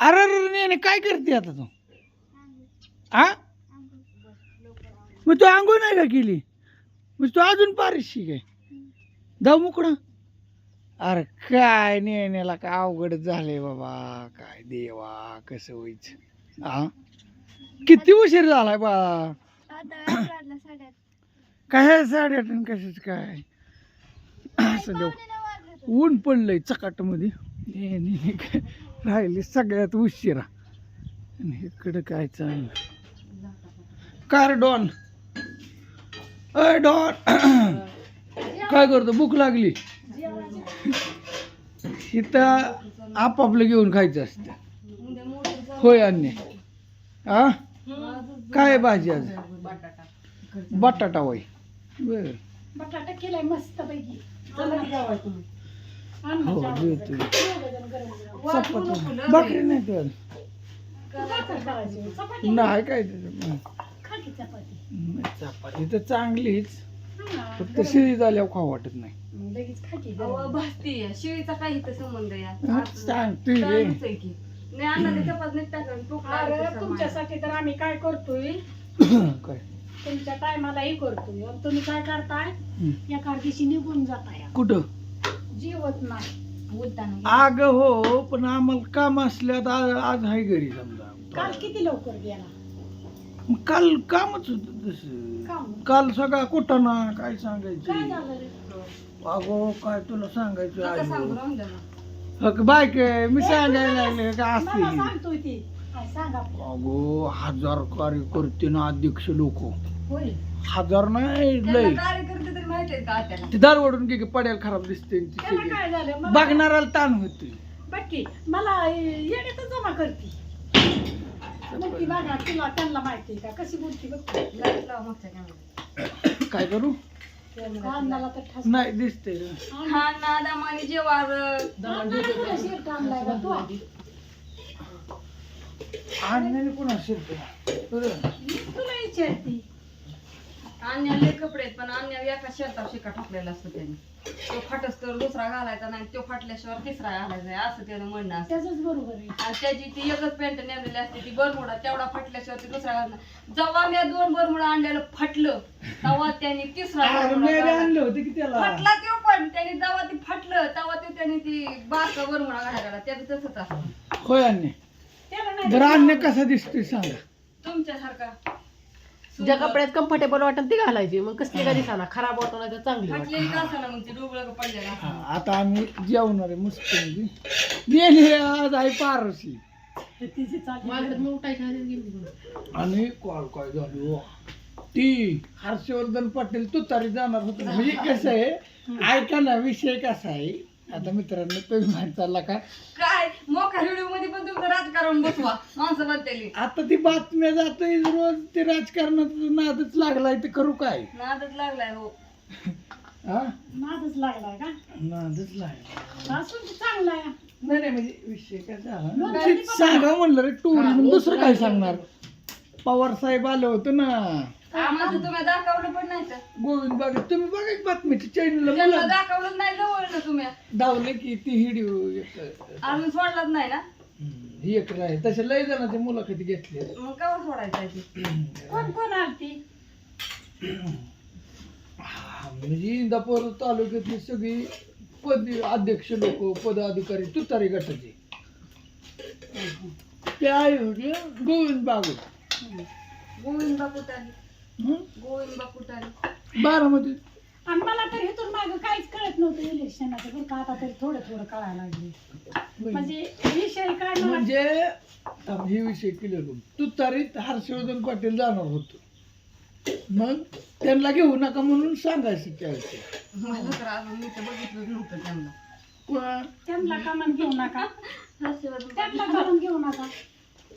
अरे अरे नाही काय करते आता तू? हा मग तू आंघोळ नाही का केली? मग तू अजून पारशी काय जाऊ मुकडं. अरे काय नेण्याला काय अवघड झालंय बाबा? काय देवा कसं व्हायचं? हा किती उशीर झालाय बा काय साडेआठ आणि कशाच काय? असं देऊ ऊन पडलंय चकाटमध्ये राहिले सगळ्यात उशिरा. आणि इकडं काय चाललं? Car don. अय डॉन. काय करतो? भूक लागली. इथं आपापलं घेऊन खायचं असतं. होय अन्य. हा काय आहे भाजी आज? बटाटा. होय. बर. बटाटा केलाय मस्त पैकी हो देतो चपाती. भाकरी नाही तर. नाही काय चपाती. तर चांगलीच. फक्त शिळी झाल्यावर खाऊ वाटत नाही. भासती शिळीचा काही तर संबंध हा, की. नाही अन्नाला चपात नाही टाकलं तूप अरे लावायचं तुमच्यासाठी तर आम्ही काय करतोय? काय? तुमच्या टायमालाही करतोय. आणि तुम्ही काय करताय. एका दिवशी निघून जाताय. कुठं? जीवत नाही. आग हो पण आम्हाला काम असल्यात आज आज आहे घरी समजा. काल किती लवकर गेला? मग काल कामच होत तसं. काम? काल सगळा कुटाणा काय काय सांगायचं? झालं रे? अगो काय तुला सांगायचं नका सांगू आहे राहून द्या ना. हक बायक आहे, मी सांगायला लागले का मला असते सांगतोय ती. काय सांगा? अगो हजार कार्यकर्ते ना अध्यक्ष लोक. होय हजार नाही त्यांना लय. कार्यकर्ते तरी माहिती आहेत का त्याला ते दार ओढून की पड्याला खराब दिसते ती सगळी. काय झालं? मला ताण होते मला जमा करते. मग ती बघा तुला त्यांना माहिती आहे का? कशी बोलती बघ. लाइट लावा मागच्या कॅमेऱ्यात. काय करू? अन्नाला तर ठस नाही दिसते हा ना दमाने जेवार आणलाय तू? आणि कोणा शिरते? तुला विचारती. अन्याला कपडे आहेत पण अन्या एका शर्टावर शिका टाकलेला असतो त्याने. तो फाटस तर दुसरा घालायचा नाही तो फाटल्याशिवाय तिसरा घालायचा आहे, असं त्याचं म्हणणं असतं. त्याच बरोबर आहे. आणि त्याची ती एकच पॅन्ट नेमलेली असते ती बरमुडा तेवढा फाटल्याशिवाय ती दुसरा घालणार. जेव्हा मी दोन बरमुडा आणलेलं फाटलं तेव्हा त्याने तिसरा बरमुडा घातला. आणलं होतं की त्याला? फाटला तो पण त्याने जेव्हा ती फाटलं तेव्हा ते त्याने ती बारका बरमुडा घालायला त्याचं तसंच असतं. होय अन्य. त्याला नाही बरं अन्य कसा दिसतोय सांगा. तुमच्यासारखा. ज्या कपड्यात कम्फर्टेबल वाटत ती घालायची. मग कसली का दिसाना खराब वाटत नाही तर चांगली वाटत फाटलेली का असं मग ती डोबळं पडलेलं हा, असं आता आम्ही जेवणार आहे मस्त गेली आज आहे. पारशी उठायच्या आधीच गेली. आणि कॉल काय झाली वा. ती हर्षवर्धन पाटील तुतारी जाणार होत. म्हणजे कसं आहे ऐका ना विषय कसा आहे? आता मित्रांनो तुम्ही माहीत चालला का? काय? मोका व्हिडिओमध्ये पण तुमचं राजकारण बसवा माणसं आता ती बातम्या जातोय रोज ते राजकारणाचा नादच लागलाय ते करू काय? नादच लागलाय हो. हा? नादच लागलाय का? नादच लागला असून ते चांगला आहे नाही नाही म्हणजे विषय काय झाला? ते सांगा म्हणलं रे टुरिझम दुसरं काय सांगणार? पवार साहेब आलं होतं ना. आम्हाला तुम्ही दाखवलं पण नाही तर. गोविंद बाग तुम्ही बघा एक बातमीची चॅनल त्यांना मला दाखवलं नाही जवळ ना तुम्ही. धावले की ती हिडिओ एक अजून सोडलाच नाही ना? ही एक आहे तसे लय जणांची मुलाखती घेतली मग केव्हा सोडायचं ती? कोण कोण आलती? म्हणजे इंदापूर तालुक्यातली सगळी पद अध्यक्ष लोक पदाधिकारी तुतारी गटाचे. ते आहे होते गोविंद बागुल गोविंद बाकुटारी हं? गोविंद बारामती. आणि मला तर इथून माग काहीच कळत नव्हतं इलेक्शनाचं. बरं का आता तरी थोडं थोडं कळायला लागले. म्हणजे विषय काय मला म्हणजे हे विषय क्लिअर करू तुतारीत हर्षवर्धन पाटील जाणार होतो. मग त्यांना घेऊ नका म्हणून सांगायचं त्यावेळेस मला तर अजून मी तर बघितलंच नव्हतं त्यांना. त्यांना कामन घेऊ नका. हर्षवर्धन त्यांना कामन घेऊ नका.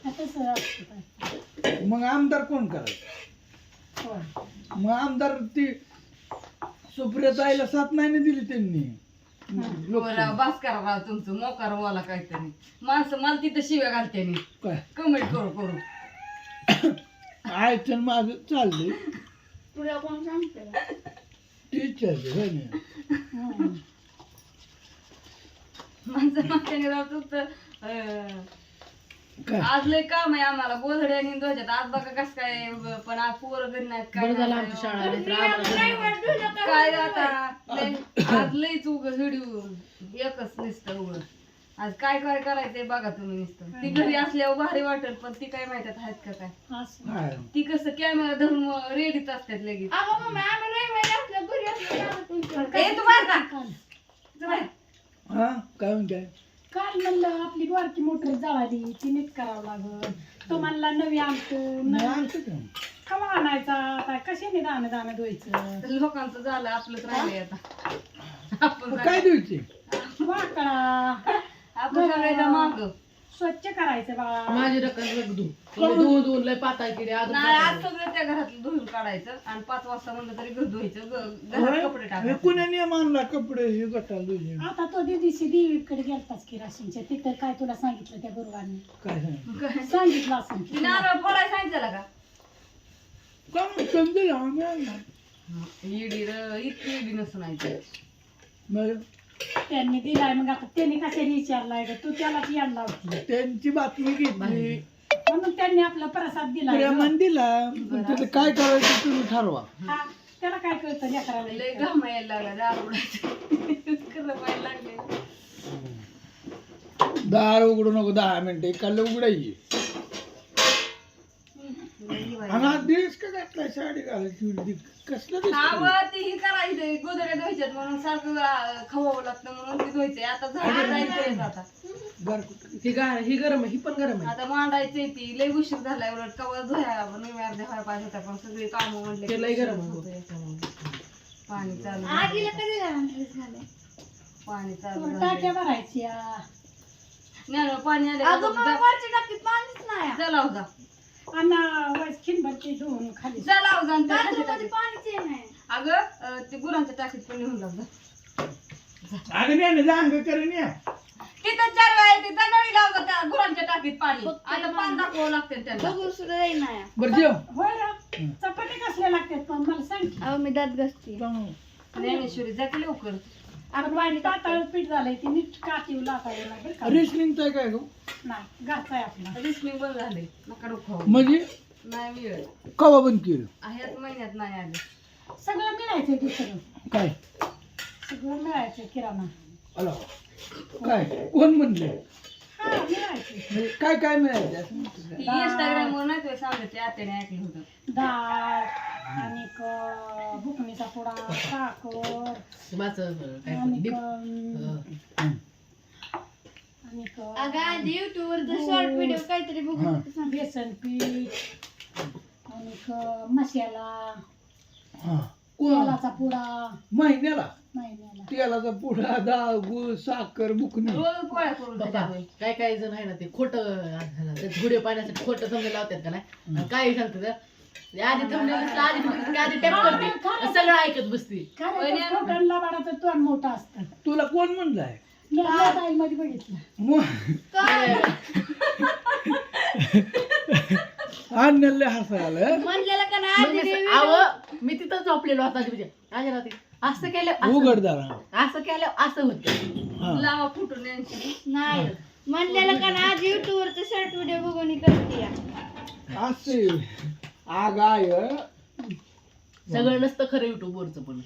हा, तसं असतं काय. मग आमदार कोण करायचं. मग आमदार ती सुप्रियाताईला सात महिने दिली त्यांनी. लोक बोला बास करा बा तुमचं मोकार बोला काहीतरी. माणसं मला तिथं शिव्या घालते मी. काय? कमेंट करू करू. आयचं माझं चाललंय. तुला कोण सांगते? टीचर होय ना. हं. माणसं मागच्याने राहतो तर काय? आज लय काम आहे आम्हाला. गोधड्या आणि ध्वजात. आज बघा कस काय पण आज पोरं घरी नाहीत काय बरं झालं नाही. आमची शाळा नाही तर आम्हाला घरी- काय आता? लय- आज लईच उग व्हिडिओ. एकच नुसतं उग. आज काय काय करायचंय बघा तुम्ही नुसतं. ती घरी असल्यावर भारी वाटेल पण ती काय माहिती आहेत का काय? ती कसं कॅमेरा धरून रेडीच असतात लगेच. ए, तू बाहेर जा. काल जा बाहेर. हा? काय म्हणताय? काल म्हणलं आपली बारकी मोटर जळाली ती नीट करावं लागल. तो म्हणला नवी आणतो नवी आणतो का? कवा आणायचा काय कशाने दाणं दाणं धुवायचं? लोकांचं झालं आपलंच राहिलंय आता. आपण काय द्यायचे वाकडा. आपण सगळ्याच्या माग. स्वच्छ करायचं बाळा. माझी रक्कम रग धू धुवून धुवून लय अजून नाही आज. सगळं त्या घरातलं धुवून काढायचं आणि पाच वाजता म्हणलं तरी घर धुवायचं. घरात? कपडे हे टाकायचे. कुण्या कपडे हे गटाला आता तो दिदीशी देवीकडे गेलताच की राशींच्या. तिथं काय तुला सांगितलं त्या गुरुवारने? काय सांग काय? सांगितलं असं ती नारळ फोडायला सांगितलं का? का मग समजेल? आम्ही आणणार इडी र इतकी इडी नसून मग? त्यांनी दिलाय. मग आता त्यांनी कशाने विचारलाय ग? तू त्यालाच यायला लावती त्यांची बातमी घेतली. म्हणून त्यांनी आपला प्रसाद दिलाय ग. प्रेमान दिला. पण त्याचं काय करायचं तुम्ही ठरवा. हा त्याला काय कळतं लय लेकराला? घाम यायला लागला दार उडायचं खरं व्हायला लागले दार उघडू नको दहा मिनिटं. एकाला उघडायची आणि हा ड्रेस का घातलाय साडी घालायची होती. कसलं? ती ही करायचंय गोदड्या धुवायच्यात म्हणून सारखं अं, खवावं लागतं म्हणून ती धुवायचंय आता झालं जायचंय आता बरं कुठं? ही गार ही गरम आहे ही पण गरम आहे आता मांडायचंय ती लय उशीर झालाय उलट कवा धुया निम्या अर्ध्या व्हायला पाहिजे होता पण सगळी कामं म्हणले ते लय गरम आहे. होतं याच्यामुळे. पाणी चालू झालंय. पाणी चालू झालंय. टाक्या भरायच्या नाही ना, पाणी आलं चला होता आणि वैस खिनभरची धुवून खाली. चला होता आणि त्या खाली टाकीत. अगं अं, ते गुरांच्या टाकीत पण नेऊन लागलं अगं नाही ना अंग करून या. तिथं चार वेळा दंडळी लावतात त्या गुरांच्या टाकीत पाणी. आता पाणी. दाखवावं लागते त्यांना. बरं जेव. होय रा चपाती कसल्या लागतात पण मला सांग की. मी दात घसते. जाऊ. ज्ञानेश्वरी जा की लवकर. आता पाणी पातळ पीठ झालंय ती नीट काठी लागायला लागेल का रेसलिंगचं काय गं नाही घरचा आहे आपला. रिस्मिंग बंद झाले नका डोकं म्हणजे? नाही मिळेल कवा बंद केलं? ह्याच महिन्यात नाही आले. सगळं मिळायचं दुसरं काय? सगळं मिळायचं किराणा. काय? कोण म्हणले हा मिळायचं म्हणजे काय काय मिळायचं असं म्हणतो ती काय? इंस्टाग्राम वर नाही तुला सांगत ते आत्याने ऐकलं होतं. डाळ आणि बुकणीचा पुडा साखर माझं काय आणि डीप आणि हा. बेसन पीठ आणि मसाला. कोण तेलाचा पुडा. महिन्याला? तेलाचा पुडा डाळ गुळ साखर बुकणी. काय काय जण आहे ना ते खोट व्हिडिओ पाहण्यासाठी खोटं समजा लावतात का नाही? आणि काय सांगतात आधी thumbnail दिसलं, आधी बघितलं की आधी टॅप करते. सगळं ऐकत बसते. खरं खोटं लबाडाचं तोंड मोठं असतं. तुला कोण म्हणलाय? मी मोबाईल मध्ये बघितलं. मग आणले हसायला. मग मी असं, अहो मी तिथं झोपलेलो म्हणजे राहते. असं केलं असं उघड दारा असं केलं असं होतं. हा. लावा फुटून यांची. नाही. म्हणलेलं का ना आज युट्यूब वरचं शॉर्ट व्हिडिओ बघून ही करते असे आगाय. सगळं नसतं खरं युट्यूब वरचं पण.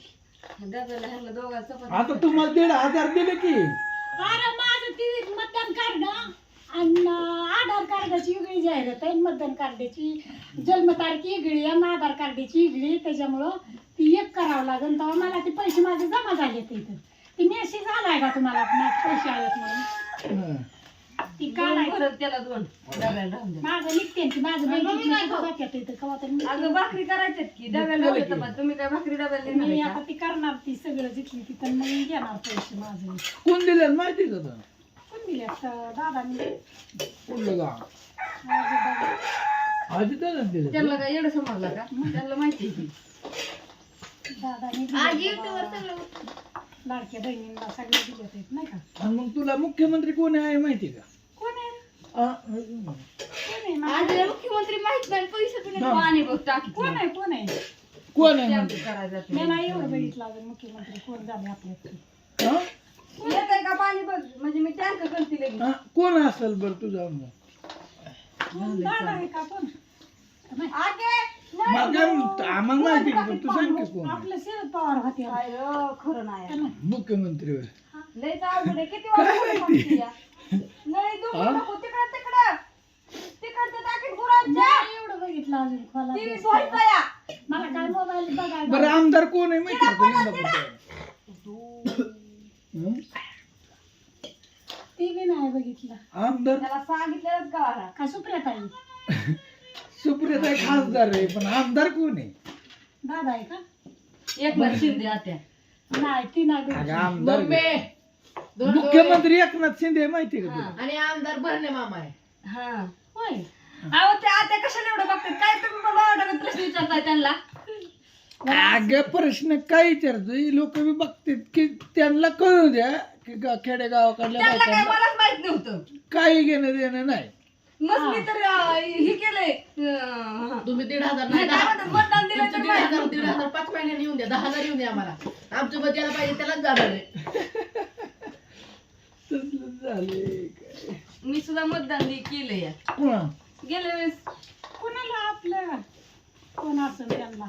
दोघांना चपाती आता तुम्हाला दीड हजार दिले की. अरे माझं ती मतदान कार्ड आणि आधार कार्डाची वेगळी जाहिरात आहे मतदान कार्डाची जन्मतारीख वेगळी आणि आधार कार्डाची वेगळी. त्याच्यामुळं ती एक करावं लागेल. तेव्हा मला ते पैसे माझे जमा झाले इथं. ती मेसेज आलाय का तुम्हाला? माझे पैसे आलेत म्हणून. हा. ती दोन काढायचं भरत त्याला दोन डब्याला राहून द्या. माझं निघते ती माझं बँकेत जात्यात इथं कवा तरी निघते. अगं भाकरी करायच्यात की डब्याला. तुम्ही काय भाकरी डब्याला देणार मी आहे आता? ती करणार ती सगळं जिथली तिथं मग घेणार पैसे माझे कोण दिले माहिती का तुला? कोण दिले कुठलं गाव दादा आधी दादा दिले त्यांना काय एवढं समजलं का त्यांना माहिती आहे की. दादानी आज. सगळं लाडक्या बहिणींना सगळे दिले नाही का आणि मग तुला मुख्यमंत्री कोण आहे माहिती का कोण आहे आ, कोण आहे आज माझं- मुख्यमंत्री माहीत नाही पैसे कुठे हा. पाणी बघ टाकीत कोण आहे कोण आहे कोण आहे ते म्हणते? आमचं करायचं जाते. मी नाही एवढं बघितलं अजून मुख्यमंत्री कोण झाले आपल्या हा? येतंय का पाणी बघ म्हणजे मी टँक करते लगेच हा? कोण असेल बरं तुझा कोण दादा आहे का कोण नाही. मला काय म्हणतो, आम्हाला माहिती आहे, पण तू सांग की कोण आहे? आपले शरद पवार होते काय ग, खरं नाही मुख्यमंत्री होय. लय आहे किती वाजता माहिती? लय हा? नको तिकडच्या टाकीत गुरांच्या नाही एवढं बघितलं अजून खोला टीव्ही सोडता या मला काय मोबाईल बघायला बरं आमदार कोण आहे? माहिती आहे का इंदापूरचा? हं? टीव्ही नाही बघितलं. आमदार? त्याला का का सुप्रियाताई? सुप्रियाताई खासदार आहे पण आमदार कोण आहे? दादा आहे का? एकनाथ शिंदे आत्या. नाही ती नाही अगं बघितली. आमदार दोन. मुख्यमंत्री एकनाथ शिंदे आहे माहिती आहे का हा. तुला? आणि आमदार भरणे मामा आहे. हा. होय. अहो ते कशाला एवढं बघतात? काय तुम्ही पण मला वाटत प्रश्न विचारताय त्यांना? अगं प्रश्न काय विचारतोय? लोक बी बघतात की त्यांना कळू द्या की गा- खेडेगावाकडल्या त्यांना काय बायकांना मलाच माहीत नव्हतं. काही घेणं देणं नाही. मग मी तर अं, हे केलंय अं, तुम्ही दीड हजार नाही, नाही काय दहा- म्हणतात, मतदान दिलं तुमचं तर दीड माहीत हजार नव्हतं. दीड हजार पाच महिन्यांनी येऊन द्या दहा हजार येऊन द्या आम्हाला. आमचं ज्याला पाहिजे त्यालाच जाणार आहे. तसलं काय. मी सुद्धा मतदान दि- केलंय या. पुन्हा गेल्या वेळेस कोणाला आपलं? कोण असेल त्यांना?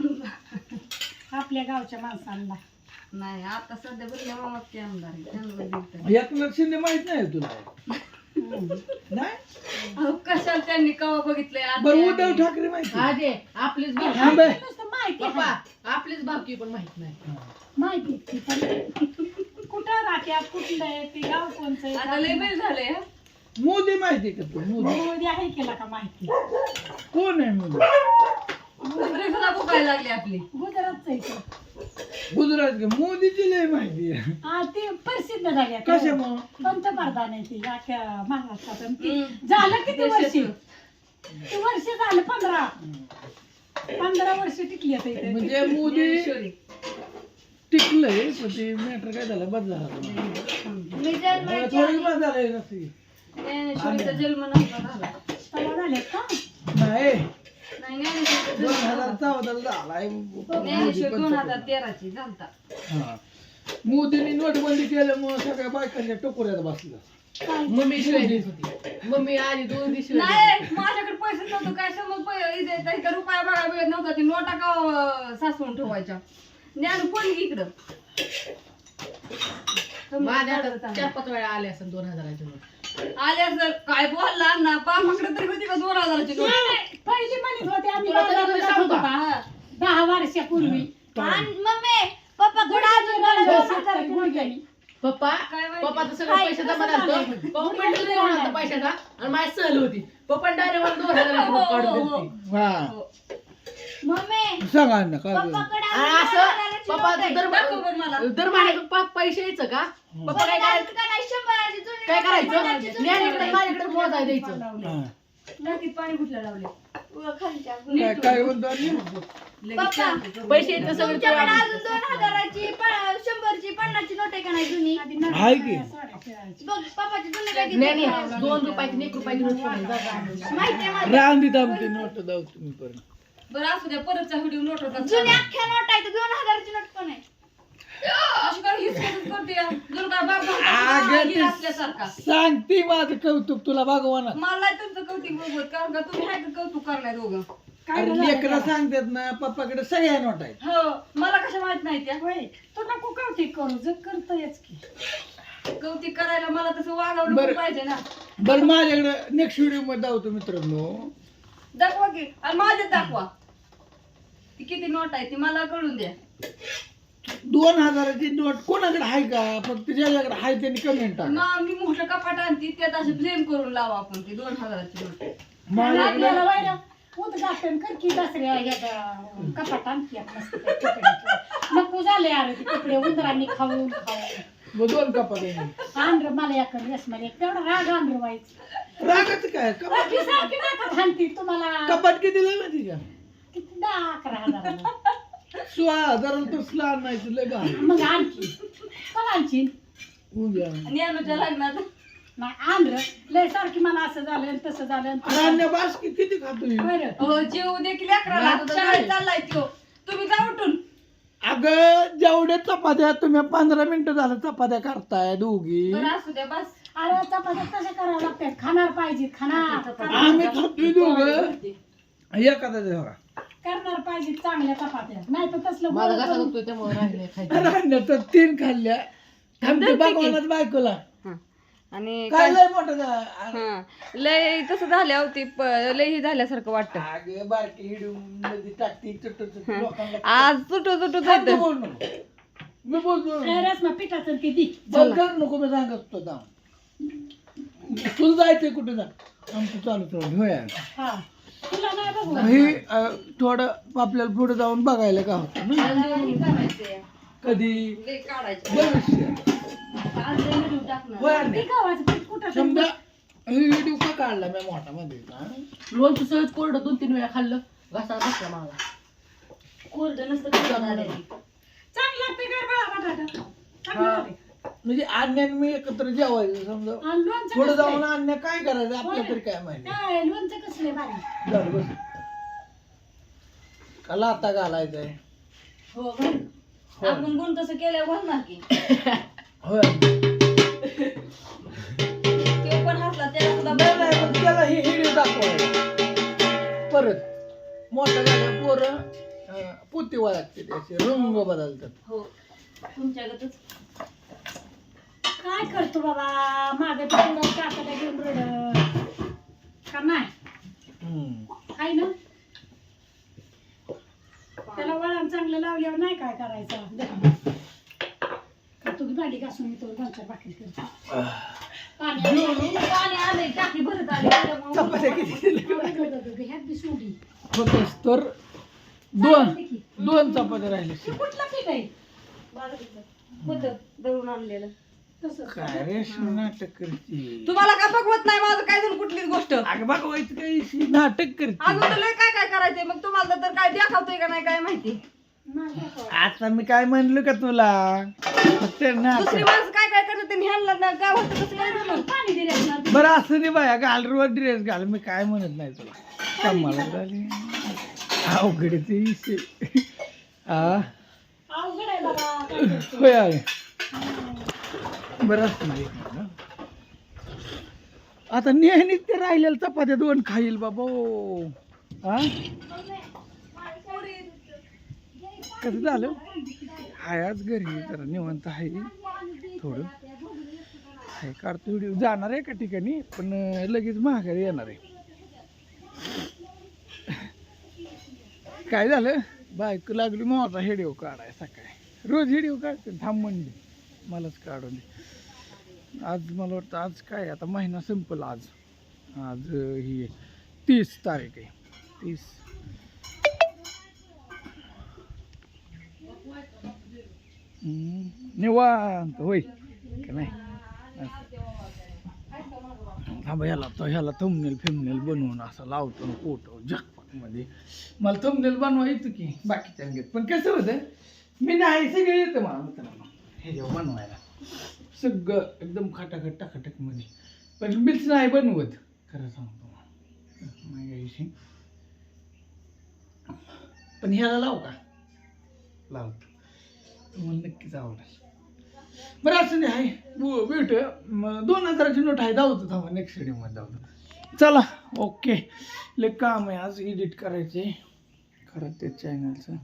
आपल्या गावच्या माणसांना. नाही आता सध्या बघल्या मामाच ते आमदार आहे. त्यांना. एकनाथ शिंदे माहीत नाही तुला. नाही? अहो, कशाला त्यांनी कवा बघितलंय? बरं उद्धव ठाकरे माहिती आहे? आज आपलीच थांब. नुसतं माहिती आहे. आपलीच भावकी पण माहीत नाही. माहिती आहे ती पण. कुठं राहत्यात? कुठलं आहे? ते गाव कोणचं आता लय झालंय हं. मोदी माहिती का तू? मोदी. मोदी आहे केला का माहिती? कोण आहे मोदी? भुकायला लागली आपली. गुजरातचं आहे ते. गुजरात का मोदीची लय माहिती आहे. हा ते प्रसिद्ध झाले आता. कशामुळं पंतप्रधान आहे ती अख्ख्या महाराष्ट्रात. आणि ती हम्म. झालं किती वर्षी? देशाचं. ते वर्ष झालं पंधरा. पंधरा वर्ष टिकली आता इथे. म्हणजे मोदी ज्ञानेश्वरी. टिकलंय पण ते मॅटर काय झालं? बस झाला. मी थोडी नसती ज्ञानेश्वरीचा जन्म नव्हता झाला. तेव्हा झाले का? नाही. नाही ज्ञानेश्वरीचा दोन जन्म हजार नव्हता. चौदा झालाय. ज्ञानेश्वर दोन हजार तेराची झालता. हा. मोदींनी नोटबंदी केल्यामुळे सगळ्या बायकांच्या टोकऱ्यात बसलं. मम्मी होती. मम्मी आली दोन दिवशी नाही माझ्याकडे पैसे नव्हतं काय समज रुपया बघा मिळत नव्हता ती नोटा का अं, साचवून ठेवायच्या? ज्ञान कोण इकडं? माझ्या आता चार पाच वेळा आले असं दोन हजाराचे नोट आल्या सर काय बोलला? ना बापाकडे तरी होती का दोन हजाराची नोट? नाही, पहिली म्हणत होते आम्ही तुला तरी बाजारात मी जात सांगू होतो का? का? दहा वर्षापूर्वी. आणि मम्मी पप्पा गुड. पप्पा काय माहिती? पप्पाचं सगळं पैसे जमा झालं पप्पा पण होता पैशाचा? आणि माझी सहल होती. पप्पा डायरेक्ट मला दोन काढून दिली. हा. हो. मम्मी सांगा ना काय पप्पा बोलू? कडे आणि अजून असं पप्पा नोट आहे. दर दाखव बरं मला. दर महिन्यात पप्पा पैसे यायचं का पप्पा काय पण करायचं अजून का नाही शंभराची जुनी काय करायचं माझ्याकडे मोजाय द्यायचं हा. टाकीत पाणी कुठलं लावले आहे. व खालच्या. काय काय म्हणतो आम्ही? लगेच पप्पा, चालते करून. पैसे येतं सगळं तुमच्याकडे तुला- अजून दोन हजाराची प- शंभरची पन्नासची नोट आहे का नाही जुनी आधी आहे की? साड्या खेळायची. बघ पप्पाची जुनी दोन रुपयाची एक रुपयाची नोट. माहिती आहे मला रांदी दामती नोट दाव तुम्ही पण बरं असू द्या परतचा व्हिडिओ नोट होता जुनी अख्ख्या नोट आहे तर दोन हजाराची नोट पण आहे अशी काय हीच करत करते या? जणू काय बाप अगं भाऊ ते- असल्यासारखा. सांगते माझं कौतुक तुला भगवाना. मला तुमचं कौतिक बघत कारण का तुम्ही आहे का कौतुक करणार दोघं? काय अरे झालं लेकरं आता? सांगतात ना पप्पाकडे सगळ्या नोट आहेत. हो मला कशा माहीत नाही त्या. तू नको कौतिक करू जग करतोयच की. कौतिक करायला मला तसं वागवलं बरं. पाहिजे ना. बरं माझ्याकडे नेक्स्ट व्हिडिओमध्ये दावतो मित्रांनो. दाखवा की आणि माझ्यात दाखवा. ती किती नोट आहे ती मला कळून द्या दोन हजाराची नोट कोणाकडे आहे का? फक्त ज्याच्याकडे आहे त्यांनी कमेंट टाका. मग मी मोठं कपाट आणते त्यात असे फ्लेम करून लावा आपण ती दोन हजाराची नोट. माझ्याकडे आपल्याला कर की दसऱ्या याच्या कपाट मस्त कपड्याचं. नको झाले अरे ते कपडे उंदरांनी खाऊन दोन कपाट आहे आंध्र मला या कर रेसमध्ये तेवढा राग आंध्र व्हायचं. रागाचं काय? कपाट बाकी सारखी नाकात हाणती तुम्हाला. कपाट किती लय माहिती का किती दहा अकरा हजाराला सोळा तसलं आणायचं लय भारी. मग आणखी. पण आणखी? उद्या. ज्ञानूच्या लग्नात. नाही आंध्र लय सारखी मला असं झालं आणि तसं झालं आणि तसं अन्य बास की किती खातोय बरं. हो जेव देखील शाळेत चाललाय तो. तुम्ही जा उठून. अगं जेवढ्या चपात्या तुम्ही पंधरा मिनिटं झालं चपात्या करताय दोघी. बरं असू द्या बस. अरे चपात्या कशा करावं लागतात. खाणार पाहिजे खाणार. आम्ही खातोय दोघं. एखादा बघा. करणार पाहिजे चांगल्या चपात्या. नाही तर तसलं माझा कसा दुखतोय त्यामुळे राहिले खायचं. राहिलं तर तीन खाल्ल्या. थांबते बायकोला. हं. आणि काय काय लय मोठं हं. लय तसं झाल्या होती लय ही झाल्यासारखं वाटतं. अगे बारकी हिडू मध्ये टाकती चुटू चुटू लोकांना आज तुटू तुटू थांब तू जायचं बोल नको. मी बोलतो ए, रसना पिठाचं ते दी. कर नको मी सांगत होतो तुला जायचंय कुठे जा. आमचं चालू चालू होय. हा. हे अं, थोडं आपल्याला पुढे जाऊन बघायला का होतं ना? कधी? लय काढायचं भविष्य आज लय व्हिडिओ टाकणार. होय ती नाही. गव्हाचं पीठ कुठं समजा व्हिडिओ का काढला मी मोठा मध्ये? लोणचं सहज कोरडं दोन तीन वेळा खाल्लं घसा बसला कोरडं नसतं चांगलं चांगलं लागते काय बाळा बटाटा? चांगलं. लागते. म्हणजे आणण्यान मी एकत्र जेवायचं समजा. आणि लोणचं पुढे जाऊन? आणण्या काय करायचं? आपल्या तरी काय माहिती? काय लोणचं कसले बारी झालं बस. का लाता घालायचंय? हो. आपण कोण तसं केल्यावर घालणार की? होय. तो पण हसला त्याला सुद्धा नाही नाही पण त्याला हे दाखवायला. परत मोठं झालं पोरं अं, पोती वळगते त्याचे रंग बदलतात. हो. तुमच्याकडच काय करतो बाबा? मागे तेवढं काकाला घेऊन रड का नाही. हाय ना? त्याला वळण चांगलं लावल्यावर नाही काय करायचं? दे. का तुम्ही भांडी घासून मी तो दोनच्या भाकरी करतो. पाणी पाणी आलंय टाकी भरत आली. त्याच्यामुळं चपात्या किती दिल्या? ह्यात बी सोडी. तर दोन चालते की. दोन चपात्या राहिले हे कुठलं पीठ आहे. होतं दळून आणलेलं. काय रे नाटक करते. तुम्हाला काय बघवत नाही माझं काय झालं कुठलीच गोष्ट? अगं बघवायचं शी नाटक करते. अजून तर लय काय काय करायचंय? मग तुम्हाला तर काय दाखवतोय का नाही काय माहिती. आता मी काय म्हणलो का तुला? फक्त दुसरी नाटक. माणसं काय काय करत ह्यांना ना काय होतं कसं काय झालं पाणी दिले ना बरं असं नाही बाया घाल रोज ड्रेस घाल. मी काय म्हणत नाही तुला? कमाला झाली अवघड ते विषय. हा अवघड आहे बाबा काय करतो. होय. आहे बरं असतं आता नेहमीच ते राहिलेलं चपात्या दोन खाईल बाबा. हा? कसं झालं? हाय आज घरी जरा निवांत आहे. थोडं. हाय काढतो व्हिडिओ जाणार आहे एका ठिकाणी? पण लगेच महागारी येणार आहे. काय झालं? बायको लागली मोठा हेडिओ काढाय सकाळी. रोज हेडिओ काढते थांब म्हणली. मलाच काढून दे. आज मला वाटतं आज काय आता महिना संपला आज. आज ही आहे, तीस तारीख आहे. तीस. निवांत. होय. का नाही? थांबा ह्याला तो ह्याला थंबनेल फिमनेल बनवून असं लावतो ना फोटो जगपाकमध्ये मला थंबनेल बनवा येतं की बाकीच्या घेत पण कसं होतं मी नाही सगळं येतं मला मित्रांनो. हे जेव्हा बनवायला. सगळं एकदम खटाखट टाकाटकमध्ये. पण मीच नाही बनवत. खरं सांगतो माझ्याविषयी. पण ह्याला लावू का? लावतो. तुम्हाला नक्कीच आवडेल. बरं असं नाही आहे. भेट दोन हजाराची नोट आहे. धावतो थांबा. नेक्स्ट व्हिडिओमध्ये धावतो चला ओके लय काम आहे. आज एडिट करायचे खरं ते चॅनलचं